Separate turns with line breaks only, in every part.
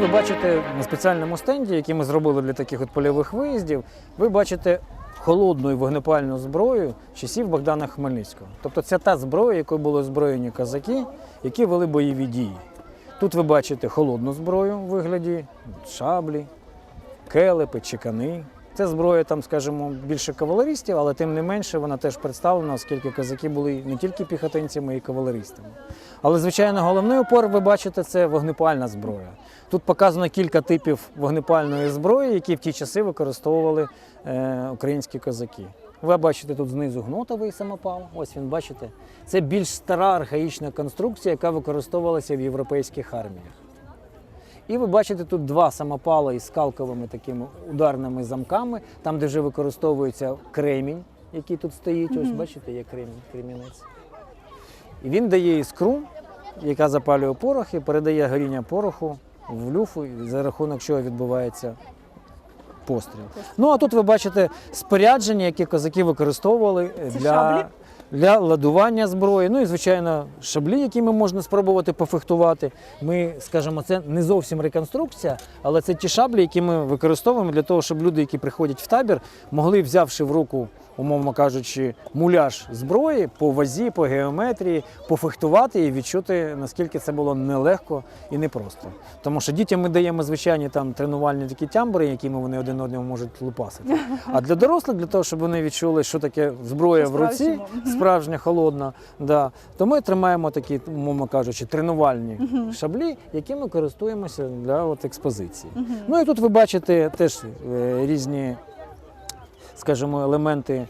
ви бачите на спеціальному стенді, який ми зробили для таких от польових виїздів, ви бачите холодну і вогнепальну зброю часів Богдана Хмельницького. Тобто це та зброя, якою були озброєні козаки, які вели бойові дії. Тут ви бачите холодну зброю у вигляді шаблі, келепи, чекани. Це зброя, там, скажімо, більше кавалеристів, але тим не менше вона теж представлена, оскільки козаки були не тільки піхотинцями, й кавалеристами. Але, звичайно, головний опор, ви бачите, це вогнепальна зброя. Тут показано кілька типів вогнепальної зброї, які в ті часи використовували е, українські козаки. Ви бачите тут знизу гнотовий самопал. Ось він бачите. Це більш стара архаїчна конструкція, яка використовувалася в європейських арміях. І ви бачите тут два самопали із скалковими такими ударними замками, там, де вже використовується кремінь, який тут стоїть. Ось бачите, є кремінь, кремінець. І він дає іскру, яка запалює порох і передає горіння пороху в люфу, за рахунок чого відбувається постріл. Ну а тут ви бачите спорядження, яке козаки використовували
Це
для,
шаблі?
Для ладування зброї. Ну і звичайно, шаблі, якими можна спробувати пофехтувати. Ми скажімо, це не зовсім реконструкція, але це ті шаблі, які ми використовуємо для того, щоб люди, які приходять в табір, могли, взявши в руку. Умовно кажучи, муляж зброї по вазі, по геометрії, пофехтувати і відчути, наскільки це було нелегко і непросто. Тому що дітям ми даємо звичайні там тренувальні такі тямбри, якими вони один одному можуть лупасити. А для дорослих, для того, щоб вони відчули, що таке зброя в руці, справжня холодна, да, то ми тримаємо такі, умовно кажучи, тренувальні шаблі, якими користуємося для от експозиції. Ну і тут ви бачите теж е, різні, скажімо, елементи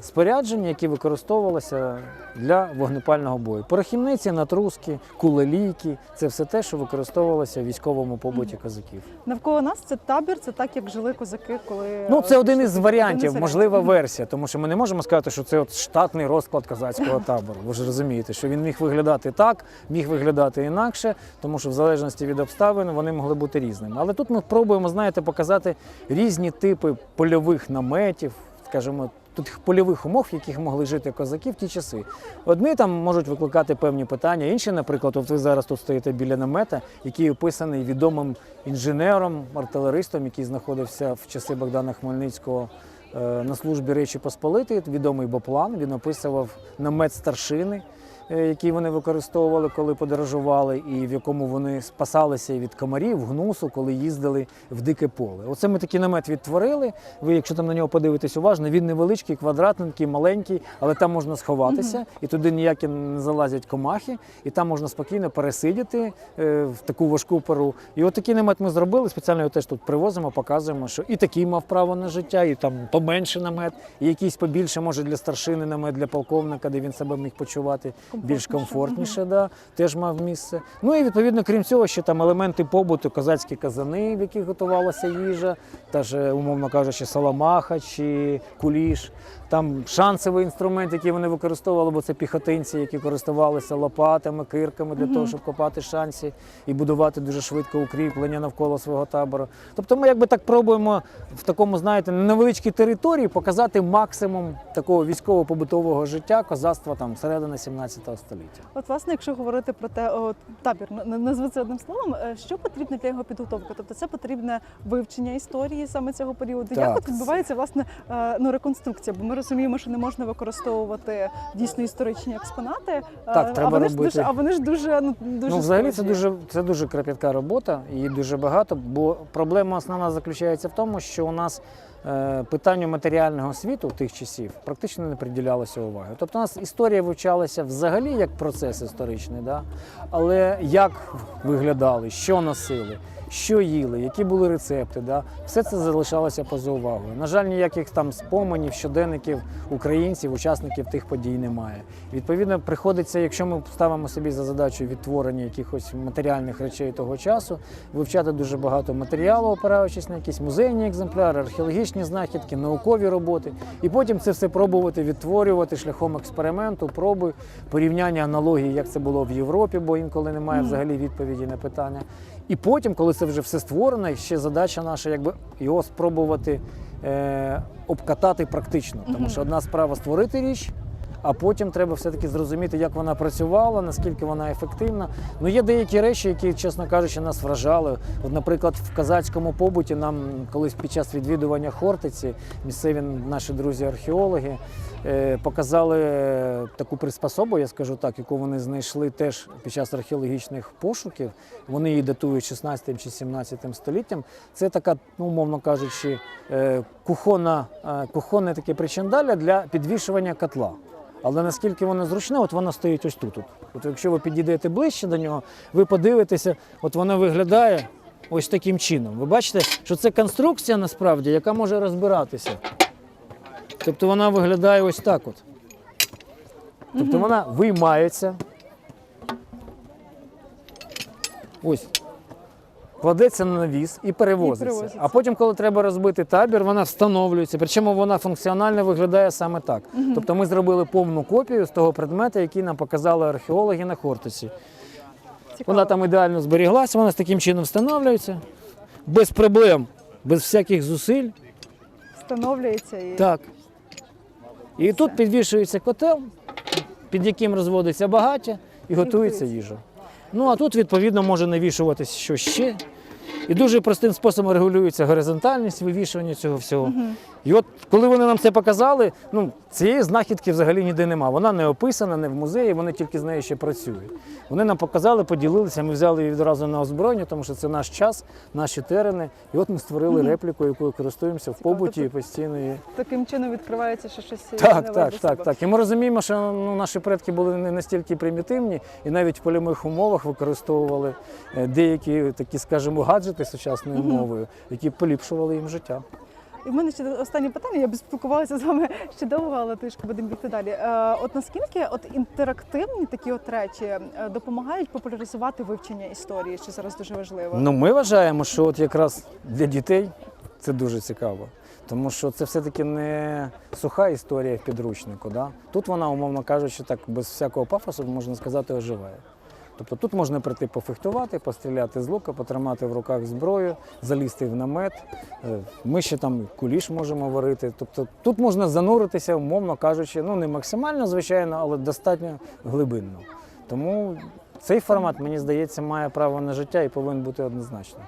спорядження, які використовувалися для вогнепального бою. Порохівниці, натруски, кулелійки це все те, що використовувалося в військовому побуті козаків.
Навколо нас це табір, це так, як жили козаки, коли
Ну, це один із варіантів, можлива версія, тому що ми не можемо сказати, що це от штатний розклад козацького табору. Ви ж розумієте, що він міг виглядати так, міг виглядати інакше, тому що в залежності від обставин вони могли бути різними. Але тут ми пробуємо, знаєте, показати різні типи польових наметів, скажімо. Тут польових умов, в яких могли жити козаки в ті часи. Одні там можуть викликати певні питання, інші, наприклад, от ви зараз тут стоїте біля намета, який описаний відомим інженером, артилеристом, який знаходився в часи Богдана Хмельницького е, на службі Речі Посполитої, відомий Боплан. Він описував намет старшини, який вони використовували, коли подорожували, і в якому вони спасалися від комарів, гнусу, коли їздили в дике поле. Оце ми такий намет відтворили. Ви, якщо там на нього подивитесь уважно, він невеличкий, квадратненький, маленький, але там можна сховатися, і туди ніякі не залазять комахи, і там можна спокійно пересидіти е, в таку важку пару. І от такий намет ми зробили. Спеціально його теж тут привозимо, показуємо, що і такий мав право на життя, і там поменше намет, і якийсь побільше, може для старшини намет, для полковника, де він себе міг почувати більш комфортніше, да, теж мав місце. Ну і відповідно, крім цього, ще там елементи побуту, козацькі казани, в яких готувалася їжа, та ж, умовно кажучи, саламаха чи куліш. Там шансовий інструмент, який вони використовували, бо це піхотинці, які користувалися лопатами, кирками для того, щоб копати шансі і будувати дуже швидко укріплення навколо свого табору. Тобто ми якби так пробуємо в такому, знаєте, невеличкій території показати максимум такого військово-побутового життя козацтва там середини 17 століття.
От, власне, якщо говорити про те, о, табір, назви це одним словом, е, що потрібно для його підготовки? Тобто це потрібне вивчення історії саме цього періоду. Як от відбувається власне е, ну, реконструкція? Бо ми розуміємо, що не можна використовувати дійсно історичні експонати. е,
Так,
а
треба
вони ж дуже, а вони ж дуже ну дуже
ну, взагалі це дуже це дуже кропітка робота, її дуже багато. Бо проблема основна заключається в тому, що у нас питанню матеріального світу тих часів практично не приділялося уваги. Тобто у нас історія вивчалася взагалі як процес історичний, да? але як виглядали, що носили. Що їли, які були рецепти, да? все це залишалося поза увагою. На жаль, ніяких там споменів, щоденників українців, учасників тих подій немає. Відповідно, приходиться, якщо ми ставимо собі за задачу відтворення якихось матеріальних речей того часу, вивчати дуже багато матеріалу, опираючись на якісь музейні екземпляри, археологічні знахідки, наукові роботи, і потім це все пробувати відтворювати шляхом експерименту, проби, порівняння аналогії, як це було в Європі, бо інколи немає взагалі відповіді на питання. І потім, коли це вже все створено, ще задача наша, якби його спробувати е, обкатати практично. Тому що одна справа створити річ, а потім треба все-таки зрозуміти, як вона працювала, наскільки вона ефективна. Ну є деякі речі, які, чесно кажучи, нас вражали. От, наприклад, в казацькому побуті нам колись під час відвідування Хортиці місцеві наші друзі-археологи е, показали таку приспособу, я скажу так, яку вони знайшли теж під час археологічних пошуків. Вони її датують 16 чи 17 століттям. Це така, ну, умовно кажучи, е, кухонна, е, кухонне таке причиндаля для підвішування котла. Але наскільки воно зручне, от воно стоїть ось тут. От, от якщо ви підійдете ближче до нього, ви подивитеся, от воно виглядає ось таким чином. Ви бачите, що це конструкція насправді, яка може розбиратися. Тобто вона виглядає ось так от. Тобто вона виймається. Ось. Кладеться на навіс і перевозиться.
перевозиться.
А потім, коли треба розбити табір, вона встановлюється. Причому вона функціонально виглядає саме так. Тобто ми зробили повну копію з того предмета, який нам показали археологи на Хортиці.
Цікаво.
Вона там ідеально зберіглася, вона з таким чином встановлюється. Без проблем, без всяких зусиль.
встановлюється і
Так. І тут підвішується котел, під яким розводиться багаття і готується їжа. Ну а тут, відповідно, може навішуватися що ще. І дуже простим способом регулюється горизонтальність вивішування цього всього. І от коли вони нам це показали, ну цієї знахідки взагалі ніде нема. Вона не описана, не в музеї, вони тільки з нею ще працюють. Вони нам показали, поділилися, ми взяли її відразу на озброєння, тому що це наш час, наші терени. І от ми створили репліку, якою користуємося в побуті і постійно її.
таким чином відкривається ще щось
Так, так, так,
себе.
так. І ми розуміємо, що ну, наші предки були не настільки примітивні, і навіть в польових умовах використовували е, деякі такі, скажімо, гаджети сучасною мовою, які поліпшували їм життя.
І в мене ще останнє питання. Я б спілкувалася з вами ще довго, але трішки будемо бігти далі. Е, от наскільки от інтерактивні такі от речі е, допомагають популяризувати вивчення історії, що зараз дуже важливо?
Ну, ми вважаємо, що от якраз для дітей це дуже цікаво. Тому що це все-таки не суха історія в підручнику. Да? Тут вона, умовно кажучи, так без всякого пафосу, можна сказати, оживає. Тобто тут можна прийти пофехтувати, постріляти з лука, потримати в руках зброю, залізти в намет. Е, Ми ще там куліш можемо варити. Тобто тут можна зануритися, умовно кажучи, ну не максимально, звичайно, але достатньо глибинно. Тому цей формат, мені здається, має право на життя і повинен бути однозначним.